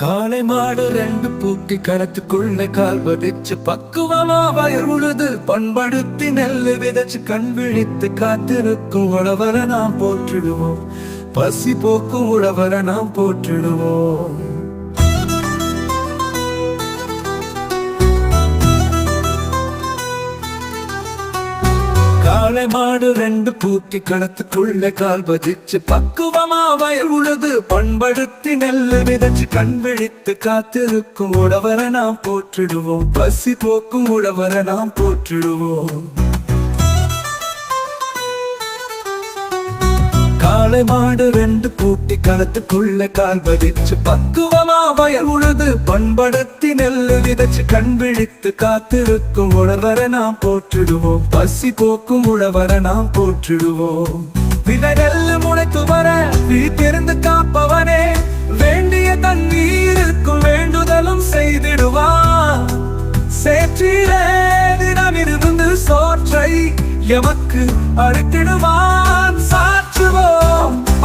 காலை மாடு ரெண்டு பூக்கி கணத்துக்குள்ள கால் பதிச்சு பக்குவமா வயர் உழுது பண்படுத்தி நெல்லு விதைச்சு கண் விழித்து காத்திருக்கும் உழவரை நாம் போற்றிடுவோம். பசி போக்கும் உழவரை நாம் போற்றிடுவோம். காளை மாடு ரெண்டு பூக்கி களத்துக்குள்ள கால் பதிச்சு பக்குவமா வயல் உழுது பண்படுத்தி நெல்லு விதைச்சு கண் விழித்து காத்திருக்கும் உழவரை நாம் போற்றிடுவோம். பசி போக்கும் உழவரை நாம் போற்றிடுவோம். காளை மாடு ரெண்டு கூட்டி களத்துக்குள்ள கால் பதிச்சு பக்குவமா வயல் உழுது பண்படுத்தி நெல்லு விதைச்சு கண் விழித்து காத்திருக்கும் உழவரை நாம் போற்றிடுவோம். பசி போக்கும் உழவரை நாம் போற்றிடுவோம். விதை நெல்லு முளைத்து வர விழித்திருந்து காப்பவனே வேண்டிய தண்ணீருக்கும் வேண்டுதலும் செய்திடுவான். சேற்றிலே தினம் இருந்து சோற்றை எமக்கு அறுத்திடுவான்.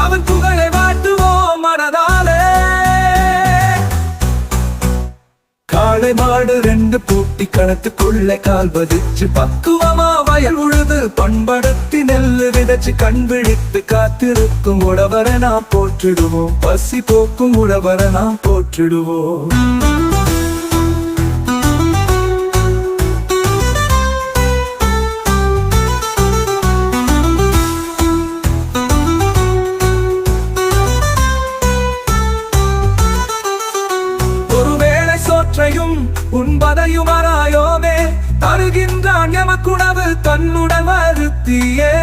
அவன் புகழை வாட்டுவோம் மனதாலே. காளை மாடு ரெண்டு பூட்டி கணத்துக்குள்ளே கால் பதிச்சு பக்குவமா வயல் உழுது பண்படுத்தி நெல்லு விதைச்சு கண் விழித்து காத்திருக்கும் உழவரை நாம் போற்றிடுவோம். பசி போக்கும் உழவரை நாம் போற்றிடுவோம். உண்பதையும் தருகின்றான் எமக்குணவு தன்னுடன் வருத்தியே.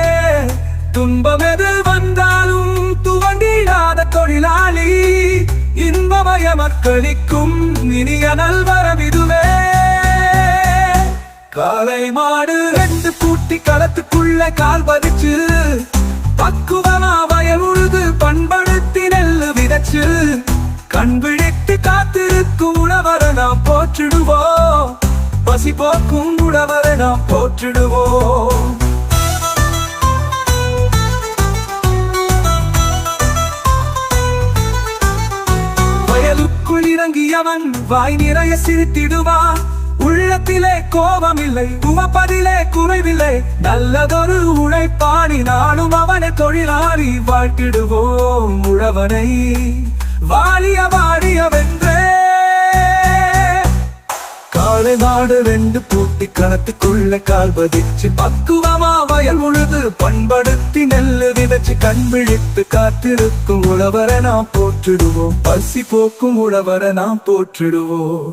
துன்பம் எது வந்தாலும் துவண்டிடாத தொழிலாளி இன்பமய மக்களிக்கும் இனிய நல்வரவிதுவே காலை மாடு ரெண்டு பூட்டி களத்துக்குள்ள கால் பதிச்சு பக்குவமா வயல் உழுது பண்படுத்தி நெல்லு விதைச்சு கண் விழித்து காத்திருக்கும் உழவரை நாம் போற்றிடுவோம். பசி போக்கும் உழவரை நாம் போற்றிடுவோம். வயலுக்குள் இறங்கியவன் வாய் நிறைய சிரித்திடுவான் உள்ளத்திலே கோபமில்லை உமப்பதிலே குறைவில்லை. நல்லதொரு உழைப்பாணி நானும் அவனை தொழிலாளி வாழ்த்திடுவோம். உழவனை வாழிய வாழிய வென்றே நாடு ரெண்டு பூட்டி கணத்துக்குள்ள கால் பதிச்சு பக்குவமா வயல் உழுது பண்படுத்தி நெல்லு விதைச்சு கண் விழித்து காத்திருக்கும் உழவரை நாம் போற்றிடுவோம். பசி போக்கும் உழவரை நாம் போற்றிடுவோம்.